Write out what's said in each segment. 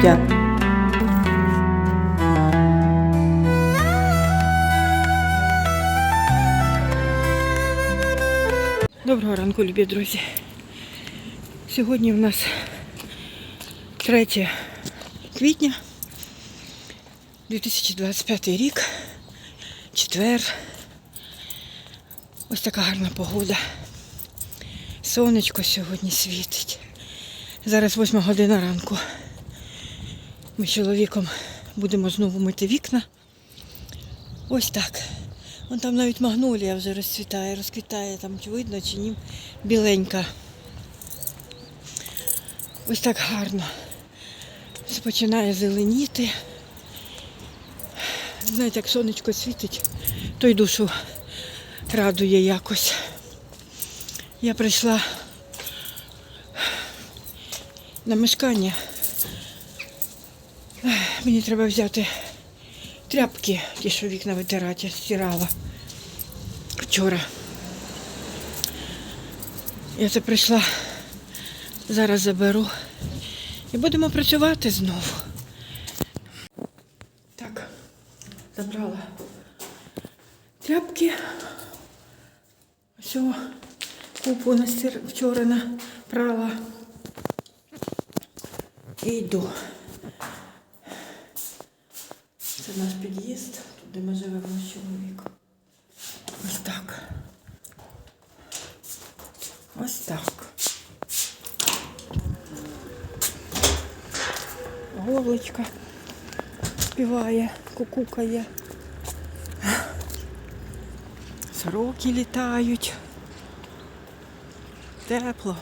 життя. Доброго ранку, любі друзі. Сьогодні у нас 3 квітня 2025 рік, четвер. Ось така гарна погода. Сонечко сьогодні світить. Зараз 8 година ранку. Ми з чоловіком будемо знову мити вікна. Ось так. Вон там навіть магнолія вже розцвітає, розквітає, там чи видно чи ні, біленька. Ось так гарно. Все починає зеленіти. Знаєте, як сонечко світить, то й душу радує якось. Я прийшла на мешкання. Мені треба взяти тряпки, ті, що вікна витирати, я стирала вчора. Я це прийшла, зараз заберу. І будемо працювати знову. Так, забрала тряпки. Все, купу настир... вчора напрала. І йду. Це наш під'їзд, тут де ми живемо з чоловіком. Ось так. Ось так. Голочка співає, кукукає. Сороки літають. Тепло.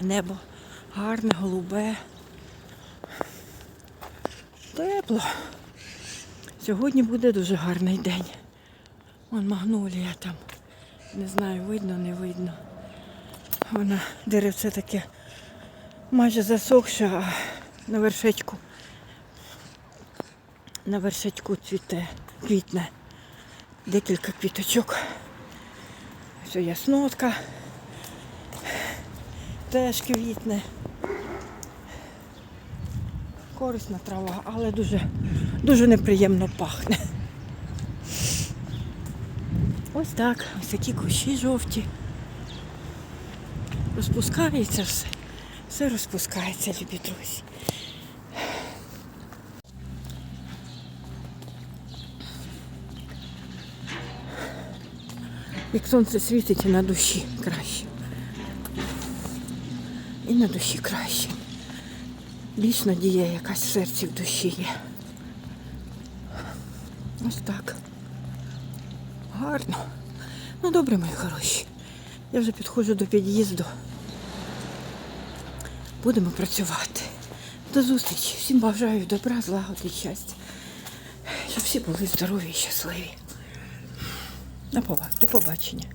Небо гарне, голубе. Тепло. Сьогодні буде дуже гарний день. Вон магнолія там. Не знаю, видно, не видно. Вона деревце таке майже засохше, а на вершечку. На вершечку цвіте, квітне. Декілька квіточок. Все яснотка. Теж квітне. Корисна трава, але дуже, дуже неприємно пахне. Ось так, ось такі кущі жовті. Розпускається все. Все розпускається, любі друзі. Як сонце світить і на душі краще. І на душі краще. Більш надія якась в серці в душі є. Ось так. Гарно. Ну добре, мої хороші. Я вже підходжу до під'їзду. Будемо працювати. До зустрічі. Всім бажаю добра, злагоди, щастя. Щоб всі були здорові і щасливі. До побачення.